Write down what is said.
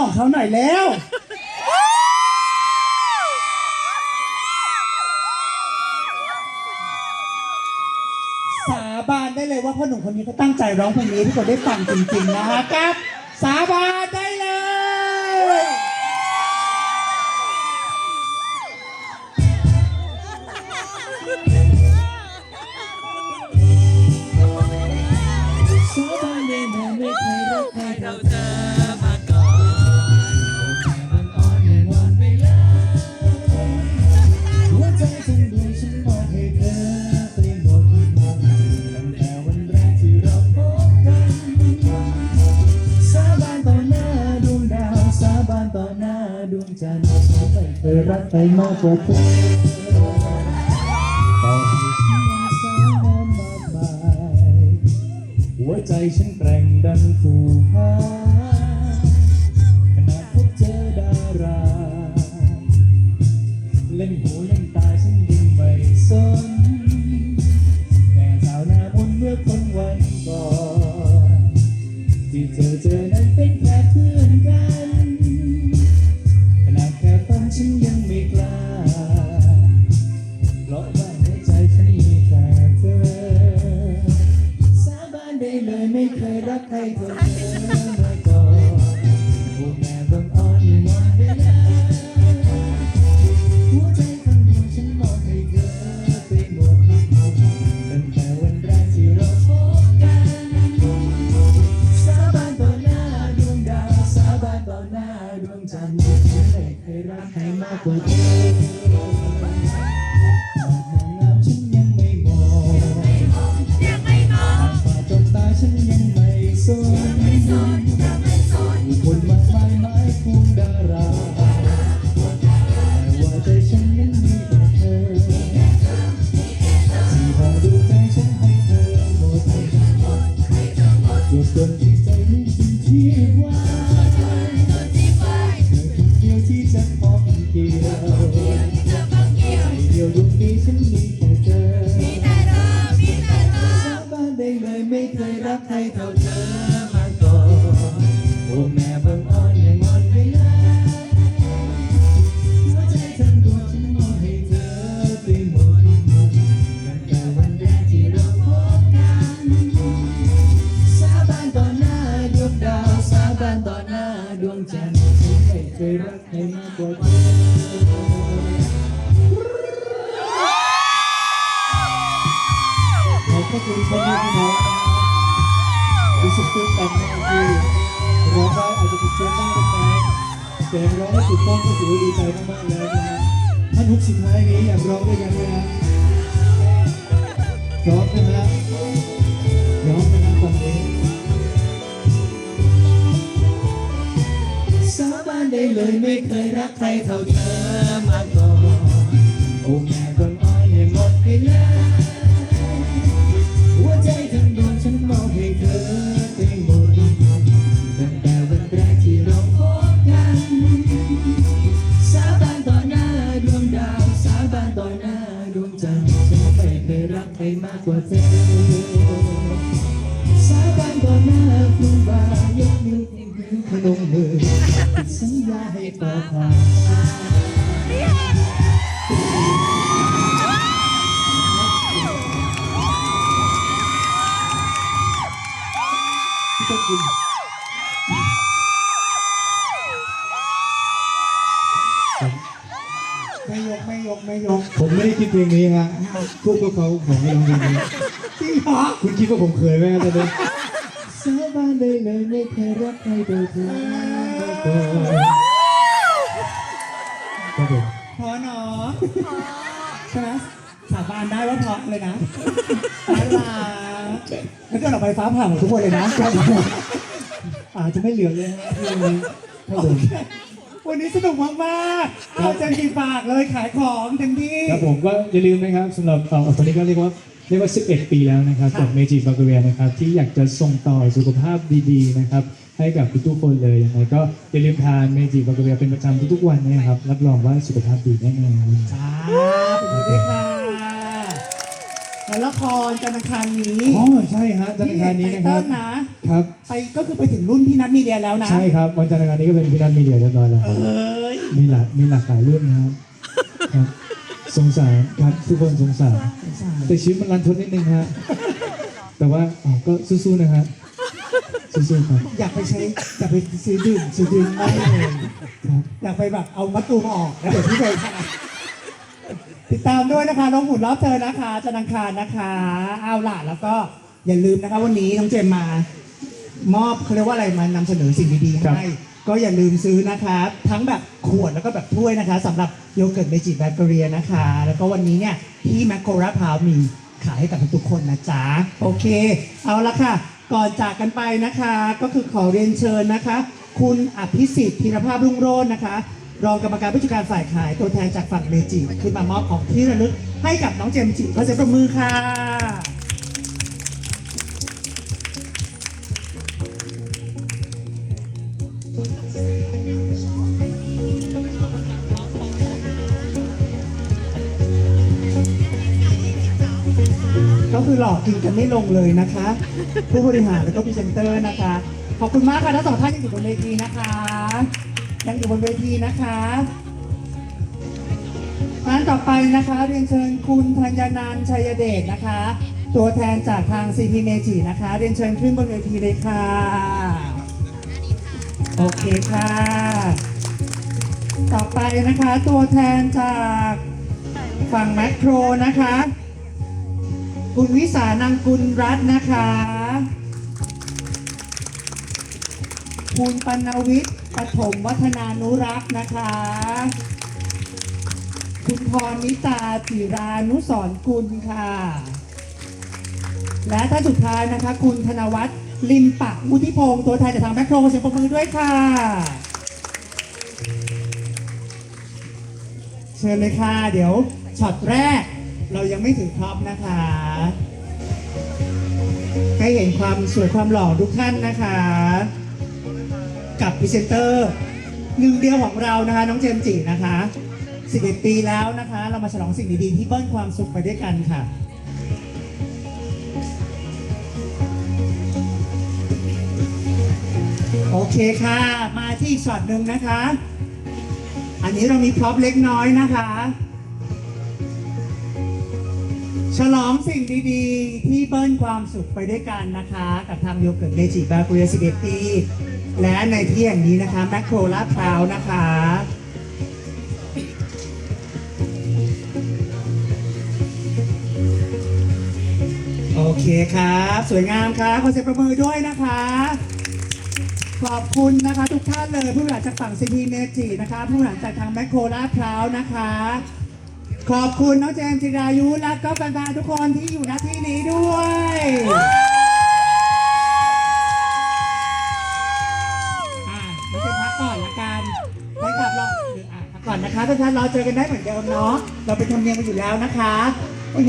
ของเขาหน่อยแล้ว สาบานได้เลยว่าพ่อหนุ่มคนนี้เขาตั้งใจร้องเพลงนี้ที่คนได้ฟังจริงๆนะคะกับ สาบานได้ จะนทร์ฉันไม่เคยรักใครมากกว่าเธอต่อให้ฉันยังสาวงามมากมายหัวใจฉันแกร่งดังภูผาขนาดพบเจอดารา เล่นหูเล่นตา กล้าเพรา พระคุณพ่อแม่พี่น้องนะรู้สึกตื้นตันมากที่ร้องได้อาจจะผิดเพี้ยนบ้างเล็กน้อยแต่ร้องได้ถูกต้องก็ถือว่าดีใจมากๆแล้วนะฮะท่านทุกสุดท้ายนี้อยากร้องด้วยกันไหมนะพร้อมนะฮะพร้อมนะฮะตอนนี้สาบานได้เลยไม่เคยรักใครเท่าเธอมาก่อนโอ้แม่บังอ่อย่างหมดไปแล้ว สัญญาให้ต่อผ่านที่ต้องไม่ยกไม่ยกไม่ยกผมไม่ได้คิดเพลงนี้ฮะพวกพวกเขาของให้ร้องเพลงนี้จริงเหรอคุณคิดว่าผมเคยไหมตอนนี้สาบานได้เลยไม่เคยรักใครโดยเธอ มาก่อนครับผมพอเนาะใช่ไหมสาบานได้ว่าเพราะเลยนะน่ารักแล้วก็ออกไปฟ้าผ่าหมดทุกคนเลยนะอาจจะไม่เหลือเลยนะที่วันนี้ครับผม วันนี้สนุกมากๆเอาเต็มที่ปากเลยขายของเต็มที่ ครับผมก็อย่าลืมนะครับสำหรับเอ่อตอนนี้ก็เรียกว่าเรียกว่า 11 ปีแล้วนะครับค่ะกับเมจิบังเกเวียนะครับที่อยากจะส่งต่อสุขภาพดีๆนะครับให้กับทุกๆคนเลยยังไงก็อย่าลืมทานเมจิบังเกเวียเป็นประจำทุกๆวันนะครับรับรองว่าสุขภาพดีแน่นอนจ้าขอบคุณด้วยค่ะแล้วละครจันทร์อังคารนี้อ๋อใช่ฮะจันทร์อังคารนี้นะครับพี่เอกไตเติ้ลนะครับไปก็คือไปถึงรุ่นพี่นัทมีเดียแล้วนะ ใช่ครับวันจันทร์อังคารนี้ก็เป็นพินันมีเดียเรียบร้อยแล้วเอ้ยมีหลากมีหลากหลายรุ่นนะครับครับ สงสารครับทุกคนสงสารสงสารแต่ชีวิตมันรันทดนิดนึงฮะแต่ว่าอ๋อก็สู้ๆนะฮะสู้ๆครับ อยากไปใช้อยากไปซื้อดื่มซื้อดื่มได้เลยครับอยากไปแบบเอามัดตูมออกแล้วเดี๋ยวพี่ไปทานติดตามด้วยนะคะน้องหุ่นรอบเธอนะคะจันทร์อังคารนะคะเอาล่ะแล้วก็อย่าลืมนะคะ วันนี้น้องเจมมา มอบเขาเรียกว่าอะไรมานำเสนอสิ่งดีๆครับให้ ก็อย่าลืมซื้อนะคะ ทั้งแบบขวดแล้วก็แบบถ้วยนะคะสำหรับโยเกิร์ตเมจิแบเกอรี่นะคะ แล้วก็วันนี้เนี่ยที่แมคโครราพาวมีขายให้กับทุกๆคนนะจ๊ะโอเค เอาละค่ะ ก่อนจากกันไปนะคะ ก็คือขอเรียนเชิญนะคะ คุณอภิสิทธิ์ธีรภาพรุ่งโรจน์นะคะ รองกรรมการผู้จัดการฝ่ายขายตัวแทนจากฝั่งเมจิขึ้นมามอบของที่ระลึกให้กับน้องเจมส์จิขอเสียงปรบมือค่ะ คือหลอกกินกันไม่ลงเลยนะคะ ผู้บริหารแล้วก็พรีเซนเตอร์นะคะ ขอบคุณมากค่ะทั้งสองท่านยังอยู่บนเวทีนะคะ ยังอยู่บนเวทีนะคะงานต่อไปนะคะเรียนเชิญคุณธัญนันชัยเดชนะคะ ตัวแทนจากทาง CP m a g i นะคะ เรียนเชิญขึ้นบนเวทีเลยค่ะ โอเคค่ะ ต่อไปนะคะตัวแทนจากฝั่งแมคโครนะคะ คุณวิสานังกุลรัตน์นะคะ คุณปนวิทย์ปฐมวัฒนานุรักษ์นะคะ คุณพรนิตาจิรานุสรกุลค่ะ และท่านสุดท้ายนะคะ คุณธนวัฒน์ลิมปะวุฒิพงศ์ตัวแทนจากทางแมคโครเสียงปรบมือด้วยค่ะ เชิญเลยค่ะ เดี๋ยวช็อตแรก เรายังไม่ถึงท็อปนะคะให้เห็นความสวยความหล่อทุกท่านนะคะ กับพรีเซนเตอร์หนึ่งเดียวของเรานะคะ น้องเจมส์จินะคะ11ปีแล้วนะคะ เรามาฉลองสิ่งดีๆที่เบิ้ลความสุขไปด้วยกันค่ะโอเคค่ะ มาที่อีกช็อตหนึ่งนะคะ อันนี้เรามีพร็อพเล็กน้อยนะคะ ฉลองสิ่งดีๆ ที่เบิ้ลความสุขไปด้วยกันนะคะ กับทางโยเกิร์ตเมจิบาเกรีย11ปีและในที่อย่างนี้นะคะแมคโครลาดพร้าวนะคะโอเคครับ สวยงามครับขอเสียงประมือด้วยนะคะ ขอบคุณนะคะ ทุกท่านเลยผู้บริหารจากฝั่งซีพีเมจินะคะ ผู้บริหารจากทางแมคโครลาดพร้าวนะคะ ขอบคุณน้องเจมส์จิรายุและก็แฟนๆทุกคนที่อยู่ณที่นี้ด้วย อะน้องเจมส์พักก่อนละกันให้กลับรอหรืออะพักก่อนนะคะท่านรอเจอกันได้เหมือนเดิมเนาะ เราเป็นธรรมเนียมกันอยู่แล้วนะคะ